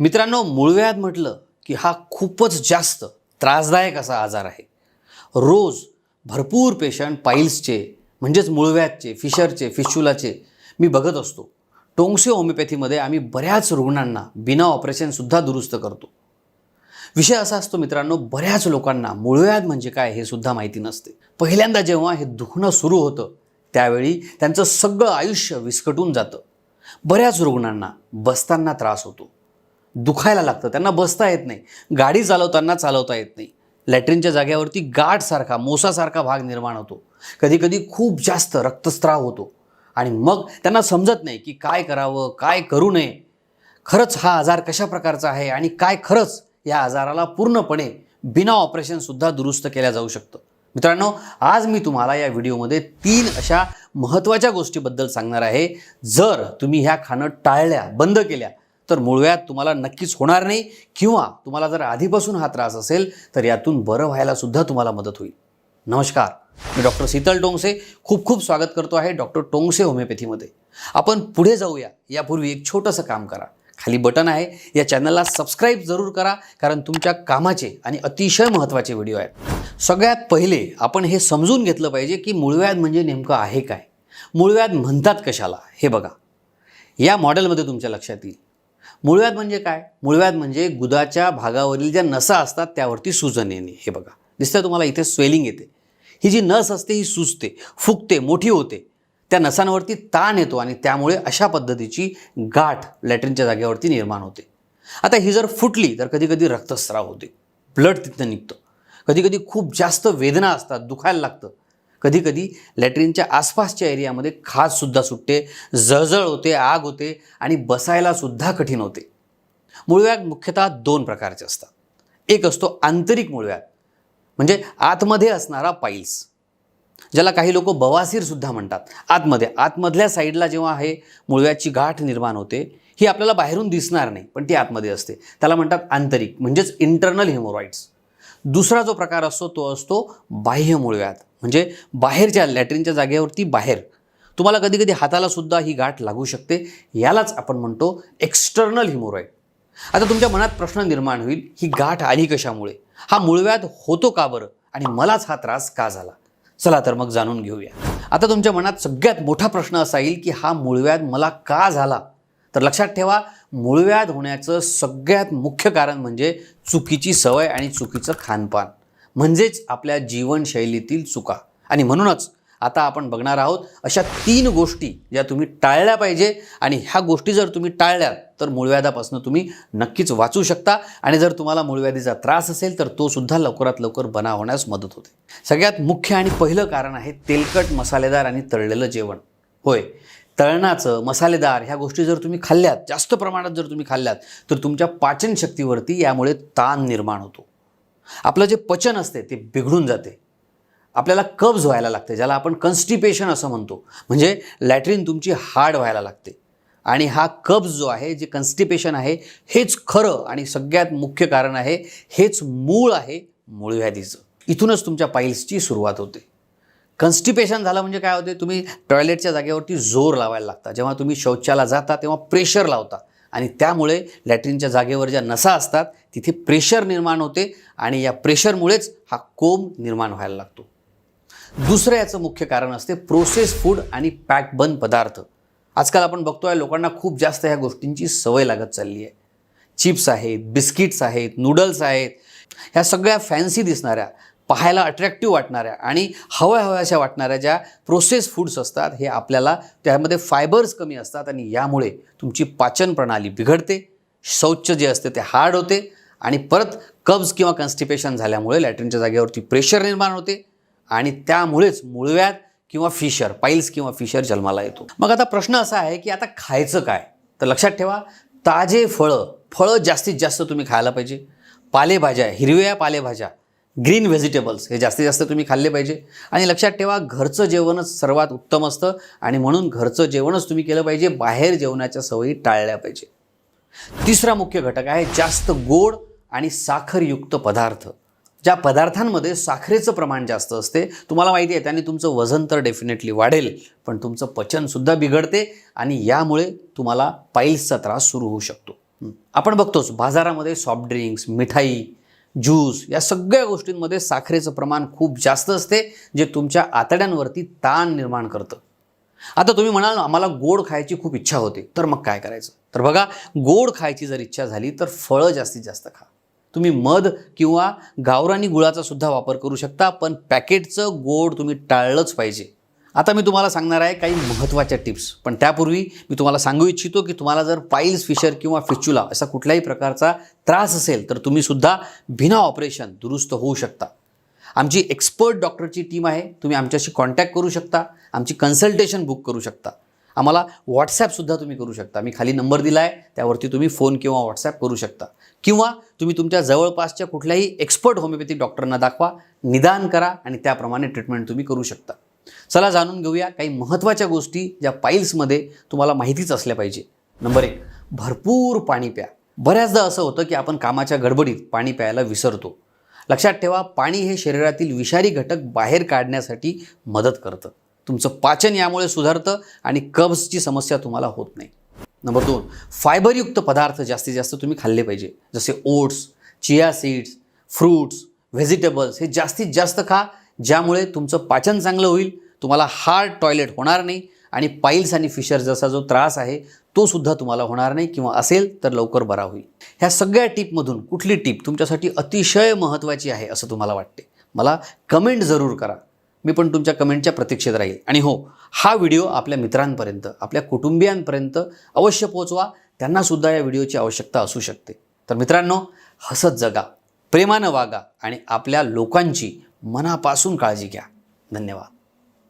मित्रांनो मूळव्याध म्हटलं की हा खूपच जास्त त्रासदायक असा आजार आहे. रोज भरपूर पेशंट पाईल्सचे म्हणजेच मूळव्याधचे फिशरचे फिशुलाचे मी बघत असतो. टोंगसे होमिओपॅथीमध्ये आम्ही बऱ्याच रुग्णांना बिना ऑपरेशनसुद्धा दुरुस्त करतो. विषय असा असतो मित्रांनो बऱ्याच लोकांना मूळव्याध म्हणजे काय हे सुद्धा माहिती नसते. पहिल्यांदा जेव्हा हे दुखणं सुरू होतं त्यावेळी त्यांचं सगळं आयुष्य विस्कटून जातं. बऱ्याच रुग्णांना बसताना त्रास होतो. दुखायला लागतं. त्यांना बसता येत नाही. गाडी चालवताना चालवता येत नाही. लॅट्रिनच्या जाग्यावरती गाठसारखा मोसासारखा भाग निर्माण होतो. कधीकधी खूप जास्त रक्तस्राव होतो. आणि मग त्यांना समजत नाही की काय करावं काय करू नये. खरंच हा आजार कशा प्रकारचा आहे आणि काय खरंच या आजाराला पूर्णपणे बिना ऑपरेशनसुद्धा दुरुस्त केल्या जाऊ शकतं. मित्रांनो आज मी तुम्हाला या व्हिडिओमध्ये तीन अशा महत्त्वाच्या गोष्टीबद्दल सांगणार आहे. जर तुम्ही ह्या खाणं टाळल्या बंद केल्या तर मूळव्याध तुम्हाला नक्कीच होणार नाही किंवा तुम्हाला जर आधीपासून हा त्रास असेल तर यातून बरं व्हायला सुद्धा तुम्हाला मदत होईल. नमस्कार. मी डॉक्टर शीतल टोंगसे खूप खूप स्वागत करतो आहे डॉक्टर टोंगसे होमिओपॅथीमध्ये. आपण पुढे जाऊया. यापूर्वी एक छोटंसं काम करा. खाली बटन आहे. या चॅनलला सबस्क्राईब जरूर करा कारण तुमच्या कामाचे आणि अतिशय महत्त्वाचे व्हिडिओ आहेत. सगळ्यात पहिले आपण हे समजून घेतलं पाहिजे की मूळव्याध म्हणजे नेमकं आहे काय? मूळव्याध म्हणतात कशाला? हे बघा. या मॉडेलमध्ये तुमच्या लक्षात येईल. मूळव्याध म्हणजे काय? मूळव्याध म्हणजे गुदाच्या भागावरील ज्या नसा असतात त्यावरती सुजन येणे. हे बघा. दिसतं तुम्हाला इथे स्वेलिंग येते. ही जी नस असते ही सुजते फुगते मोठी होते. त्या नसांवरती ताण येतो आणि त्यामुळे अशा पद्धतीची गाठ लॅट्रिनच्या जागेवरती निर्माण होते. आता ही जर फुटली तर कधी कधी रक्तस्राव होते. ब्लड तिथनं निघतं. कधीकधी खूप जास्त वेदना असतात दुखायला लागतं. कधीकधी लॅट्रिनच्या आसपासच्या एरियामध्ये खाजसुद्धा सुटते जळजळ होते आग होते आणि बसायलासुद्धा कठीण होते. मूळव्याध मुख्यतः दोन प्रकारचे असतात. एक असतो आंतरिक मूळव्याध म्हणजे आतमध्ये असणारा पाईल्स ज्याला काही लोक बवासीरसुद्धा म्हणतात. आतमध्ये आतमधल्या साईडला जेव्हा हे मुळव्याची गाठ निर्माण होते ही आपल्याला बाहेरून दिसणार नाही पण ती आतमध्ये असते. त्याला म्हणतात आंतरिक म्हणजेच इंटरनल हिमोरॉइड्स दुसरा जो प्रकार असतो तो असतो बाह्य मूळव्याध म्हणजे बाहेरच्या लॅट्रिनच्या जागेवरती बाहेर तुम्हाला कधी कधी हाताला सुद्धा ही गाठ लागू शकते. यालाच आपण म्हणतो एक्स्टर्नल हिमोरॉईड आता तुमच्या मनात प्रश्न निर्माण होईल ही गाठ आली कशामुळे? हा मूळव्याध होतो का बरं? आणि मलाच हा त्रास का झाला? चला तर मग जाणून घेऊया. आता तुमच्या मनात सगळ्यात मोठा प्रश्न असा येईल की हा मूळव्याध मला का झाला? तर लक्षात ठेवा मूळव्याध होण्याचं सगळ्यात मुख्य कारण म्हणजे चुकीची सवय आणि चुकीचं खानपान. म्हणजेच आपल्या जीवनशैलीतील चुका. आणि म्हणूनच आता आपण बघणार आहोत अशा तीन गोष्टी ज्या तुम्ही टाळल्या पाहिजे आणि ह्या गोष्टी जर तुम्ही टाळल्या तर मूळव्याधापासून तुम्ही नक्कीच वाचू शकता. आणि जर तुम्हाला मूळव्याधीचा त्रास असेल तर तो सुद्धा लवकरात लवकर बना होण्यास मदत होते. सगळ्यात मुख्य आणि पहिलं कारण आहे तेलकट मसालेदार आणि तळलेलं जेवण. होय तळणाचं मसालेदार ह्या गोष्टी जर तुम्ही खाल्ल्यात जास्त प्रमाणात जर तुम्ही खाल्ल्यात तर तुमच्या पाचनशक्तीवरती यामुळे ताण निर्माण होतो. आपलं जे पचन असते ते बिघडून जाते. आपल्याला कब्ज व्हायला लागते ज्याला आपण कन्स्टिपेशन असं म्हणतो. म्हणजे लॅट्रिन तुमची हार्ड व्हायला लागते. आणि हा कब्ज जो आहे जे कन्स्टिपेशन आहे हेच खरं आणि सगळ्यात मुख्य कारण आहे हेच मूळ आहे मूळव्याधीचं. इथूनच तुमच्या पाईल्सची सुरुवात होते. कन्स्टिपेशन झालं म्हणजे काय होते? तुम्ही टॉयलेटच्या जागेवरती जोर लावायला लागता. जेव्हा तुम्ही शौचाला जाता तेव्हा प्रेशर लावता. आणि त्यामुळे लॅट्रिनच्या जागेवर ज्या नसा असतात तिथे प्रेशर निर्माण होते आणि या प्रेशरमुळेच हा कोंब निर्माण व्हायला लागतो. दुसरं याचं मुख्य कारण असते प्रोसेस फूड आणि पॅक बन पदार्थ. आजकाल आपण बघतो आहे लोकांना खूप जास्त ह्या गोष्टींची सवय लागत चालली आहे. चिप्स आहेत बिस्किट्स आहेत नूडल्स आहेत. ह्या सगळ्या फॅन्सी दिसणाऱ्या पाहायला अट्रॅक्टिव्ह वाटणाऱ्या आणि हव्या हव्याशा वाटणाऱ्या ज्या प्रोसेस फूड्स असतात हे आपल्याला त्यामध्ये फायबर्स कमी असतात आणि यामुळे तुमची पाचन प्रणाली बिघडते शौच जे असते ते हार्ड होते आणि परत कब्ज किंवा कन्स्टिपेशन झाल्यामुळे लॅट्रिनच्या जागेवरती प्रेशर निर्माण होते आणि त्यामुळेच मुळव्यात किंवा फिशर पाईल्स किंवा फिशर जन्माला येतो. मग आता प्रश्न असा आहे की आता खायचं काय? तर लक्षात ठेवा ताजे फळं फळं जास्तीत जास्त तुम्ही खायला पाहिजे. पालेभाज्या हिरव्या पालेभाज्या ग्रीन व्हेजिटेबल्स हे जास्तीत जास्त तुम्ही खाल्ले पाहिजे. आणि लक्षात ठेवा घरचं जेवणच सर्वात उत्तम असतं. आणि म्हणून घरचं जेवणच तुम्ही केलं पाहिजे बाहेर जेवणाच्या सवयी टाळल्या पाहिजे. तिसरा मुख्य घटक आहे जास्त गोड आणि साखरयुक्त पदार्थ. ज्या पदार्थांमध्ये साखरेचं प्रमाण जास्त असते तुम्हाला माहिती आहे त्याने तुमचं वजन तर डेफिनेटली वाढेल पण तुमचं पचनसुद्धा बिघडते आणि यामुळे तुम्हाला पाईल्सचा त्रास सुरू होऊ शकतो. आपण बघतोच बाजारामध्ये सॉफ्ट ड्रिंक्स मिठाई ज्यूस या सगळ्या गोष्टींमध्ये साखरेचं प्रमाण खूप जास्त असते जे तुमच्या आतड्यांवरती ताण निर्माण करतं. आता तुम्ही म्हणाल ना आम्हाला गोड खायची खूप इच्छा होते तर मग काय करायचं? तर बघा गोड खायची जर इच्छा झाली तर फळं जास्तीत जास्त खा. तुम्ही मध किंवा गावरानी गुळाचा सुद्धा वापर करू शकता पण पॅकेटचं गोड तुम्ही टाळलंच पाहिजे. आता मी तुम्हाला सांगणार आहे काही महत्त्वाच्या टिप्स. पण त्यापूर्वी मी तुम्हाला सांगू इच्छितो की तुम्हाला जर पाईल्स फिशर किंवा फिच्युला असा कुठल्याही प्रकारचा त्रास असेल तर तुम्ही सुद्धा बिना ऑपरेशन दुरुस्त होऊ शकता. आमची एक्सपर्ट डॉक्टरची टीम आहे तुम्ही आमच्याशी कॉन्टॅक्ट करू शकता आमची कन्सल्टेशन बुक करू शकता. आम्हाला व्हॉट्सॲपसुद्धा तुम्ही करू शकता. मी खाली नंबर दिला आहे त्यावरती तुम्ही फोन किंवा व्हॉट्सॲप करू शकता. किंवा तुम्ही तुमच्या जवळपासच्या कुठल्याही एक्सपर्ट होमिओपॅथिक डॉक्टरांना दाखवा निदान करा आणि त्याप्रमाणे ट्रीटमेंट तुम्ही करू शकता. चला जाणून घेऊया काही महत्त्वाच्या गोष्टी ज्या पाईल्समध्ये तुम्हाला माहितीच असल्या पाहिजे. नंबर एक भरपूर पाणी प्या. बऱ्याचदा असं होतं की आपण कामाच्या गडबडीत पाणी प्यायला विसरतो. लक्षात ठेवा पाणी हे शरीरातील विषारी घटक बाहेर काढण्यासाठी मदत करतं. तुमचं पाचन यामुळे सुधारतं आणि कब्जची समस्या तुम्हाला होत नाही. नंबर दोन फायबरयुक्त पदार्थ जास्तीत जास्त तुम्ही खाल्ले पाहिजे. जसे oats chia seeds fruits vegetables हे जास्तीत जास्त खा ज्यामुळे तुमचं पाचन चांगलं होईल तुम्हाला हार्ड टॉयलेट होणार नाही आणि पाईल्स आणि फिशर जसा जो त्रास आहे तो सुद्धा तुम्हाला होणार नाही किंवा असेल तर लवकर बरा होईल. ह्या सगळ्या टिपमधून कुठली टीप तुमच्यासाठी अतिशय महत्त्वाची आहे असं तुम्हाला वाटते? मला कमेंट जरूर करा. मी पण तुमच्या कमेंटच्या प्रतीक्षेत राहील. आणि हो हा व्हिडिओ आपल्या मित्रांपर्यंत आपल्या कुटुंबियांपर्यंत अवश्य पोहोचवा. त्यांनासुद्धा या व्हिडिओची आवश्यकता असू शकते. तर मित्रांनो हसत जगा प्रेमानं वागा आणि आपल्या लोकांची मनापासून काळजी घ्या. धन्यवाद.